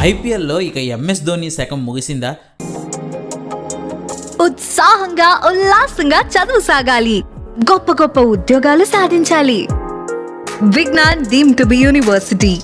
ఐపీఎల్లో ఇక ఎంఎస్ ధోని శకం ముగిసిందా? ఉత్సాహంగా ఉల్లాసంగా చదువు సాగాలి. గొప్ప గొప్ప ఉద్యోగాలు సాధించాలి. Vignan deemed to be university.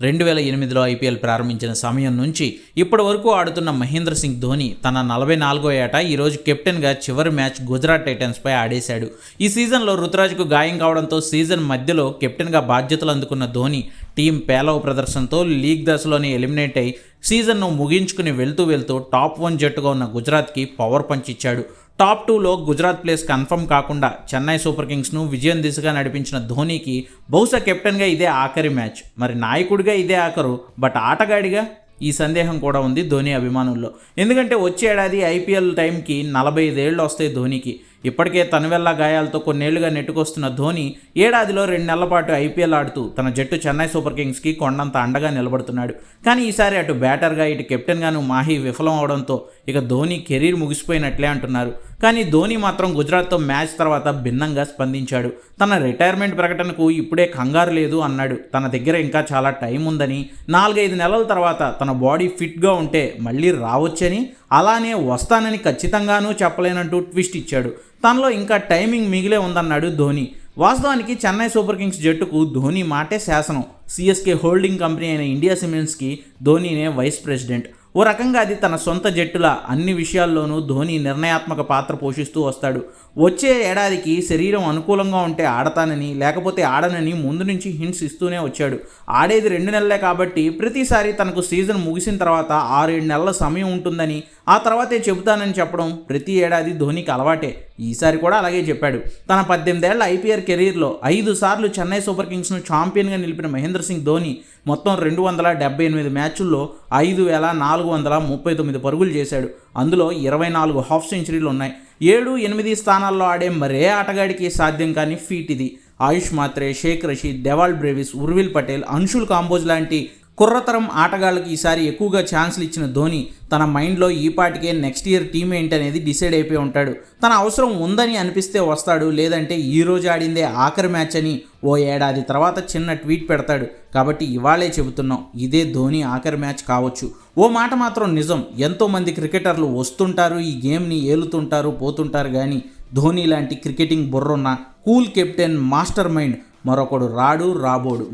రెండు వేల ఎనిమిదిలో ఐపీఎల్ ప్రారంభించిన సమయం నుంచి ఇప్పటి వరకు ఆడుతున్న మహేంద్ర సింగ్ ధోని తన నలభై నాలుగో ఏట ఈరోజు కెప్టెన్గా చివరి మ్యాచ్ గుజరాత్ టైటన్స్పై ఆడేశాడు. ఈ సీజన్లో రుతురాజ్కు గాయం కావడంతో సీజన్ మధ్యలో కెప్టెన్గా బాధ్యతలు అందుకున్న ధోని టీం పేలవ ప్రదర్శనతో లీగ్ దశలోనే ఎలిమినేట్ అయి సీజన్ను ముగించుకుని వెళ్తూ వెళ్తూ టాప్ వన్ జట్టుగా ఉన్న గుజరాత్కి పవర్ పంచ్ ఇచ్చాడు టాప్ టూలో గుజరాత్ ప్లేస్ కన్ఫర్మ్ కాకుండా చెన్నై సూపర్ కింగ్స్ను విజయం దిశగా నడిపించిన ధోనీకి బహుశా కెప్టెన్గా ఇదే ఆఖరి మ్యాచ్. మరి నాయకుడిగా ఇదే ఆఖరు బట్ ఆటగాడిగా ఈ సందేహం కూడా ఉంది ధోని అభిమానుల్లో. ఎందుకంటే వచ్చే ఏడాది ఐపీఎల్ టైంకి నలభై ఐదేళ్ళు వస్తాయి ధోనికి. ఇప్పటికే తనువెల్ల గాయాలతో కొన్నేళ్ళుగా నెట్టుకొస్తున్న ధోని ఏడాదిలో రెండు నెలల పాటు ఐపీఎల్ ఆడుతూ తన జట్టు చెన్నై సూపర్ కింగ్స్కి కొండంత అండగా నిలబడుతున్నాడు. కానీ ఈసారి అటు బ్యాటర్గా ఇటు కెప్టెన్గాను మాహీ విఫలం అవడంతో ఇక ధోని కెరీర్ ముగిసిపోయినట్లే అంటున్నారు. కానీ ధోని మాత్రం గుజరాత్తో మ్యాచ్ తర్వాత భిన్నంగా స్పందించాడు. తన రిటైర్మెంట్ ప్రకటనకు ఇప్పుడే కంగారు లేదు అన్నాడు. తన దగ్గర ఇంకా చాలా టైం ఉందని నాలుగైదు నెలల తర్వాత తన బాడీ ఫిట్గా ఉంటే మళ్ళీ రావచ్చని అలానే వస్తానని ఖచ్చితంగానూ చెప్పలేనంటూ ట్విస్ట్ ఇచ్చాడు. తనలో ఇంకా టైమింగ్ మిగిలే ఉందన్నాడు ధోని. వాస్తవానికి చెన్నై సూపర్ కింగ్స్ జట్టుకు ధోని మాటే శాసనం. సిఎస్కే హోల్డింగ్ కంపెనీ అయిన ఇండియా సిమెంట్స్కి ధోనీనే వైస్ ప్రెసిడెంట్. ఓ రకంగా అది తన సొంత జట్టుల అన్ని విషయాల్లోనూ ధోని నిర్ణయాత్మక పాత్ర పోషిస్తూ వస్తాడు. వచ్చే ఏడాదికి శరీరం అనుకూలంగా ఉంటే ఆడతానని లేకపోతే ఆడనని ముందు నుంచి హింట్స్ ఇస్తూనే వచ్చాడు. ఆడేది రెండు నెలలే కాబట్టి ప్రతిసారి తనకు సీజన్ ముగిసిన తర్వాత ఆరేడు నెలల సమయం ఉంటుందని ఆ తర్వాతే చెబుతానని చెప్పడం ప్రతి ఏడాది ధోనికి అలవాటే. ఈసారి కూడా అలాగే చెప్పాడు. తన పద్దెనిమిదేళ్ళ ఐపీఎల్ కెరీర్లో ఐదు సార్లు చెన్నై సూపర్ కింగ్స్ను ఛాంపియన్గా నిలిపిన మహేంద్ర సింగ్ ధోని మొత్తం రెండు వందల డెబ్బై ఎనిమిది మ్యాచుల్లో ఐదు వేల నాలుగు వందల ముప్పై తొమ్మిది పరుగులు చేశాడు. అందులో ఇరవై నాలుగు హాఫ్ సెంచరీలు ఉన్నాయి. ఏడు ఎనిమిది స్థానాల్లో ఆడే మరే ఆటగాడికి సాధ్యం కాని ఫీట్ ఇది. ఆయుష్ మాత్రే షేక్ రషీద్ డెవాల్ బ్రేవిస్ ఉర్విల్ పటేల్ అన్షుల్ కాంబోజ్ లాంటి కుర్రతరం ఆటగాళ్ళకి ఈసారి ఎక్కువగా ఛాన్స్లు ఇచ్చిన ధోని తన మైండ్లో ఈపాటికే నెక్స్ట్ ఇయర్ టీం ఏంటి అనేది డిసైడ్ అయిపోయి ఉంటాడు. తన అవసరం ఉందని అనిపిస్తే వస్తాడు లేదంటే ఈ రోజు ఆడిందే ఆఖరి మ్యాచ్ అని ఓ ఏడాది తర్వాత చిన్న ట్వీట్ పెడతాడు. కాబట్టి ఇవాళే చెబుతున్నాం ఇదే ధోని ఆఖరి మ్యాచ్ కావచ్చు. ఓ మాట మాత్రం నిజం ఎంతోమంది క్రికెటర్లు వస్తుంటారు ఈ గేమ్ని ఏలుతుంటారు పోతుంటారు కానీ ధోని లాంటి క్రికెటింగ్ బుర్రున్న కూల్ కెప్టెన్ మాస్టర్ మైండ్ మరొకడు రాడు రాబోడు.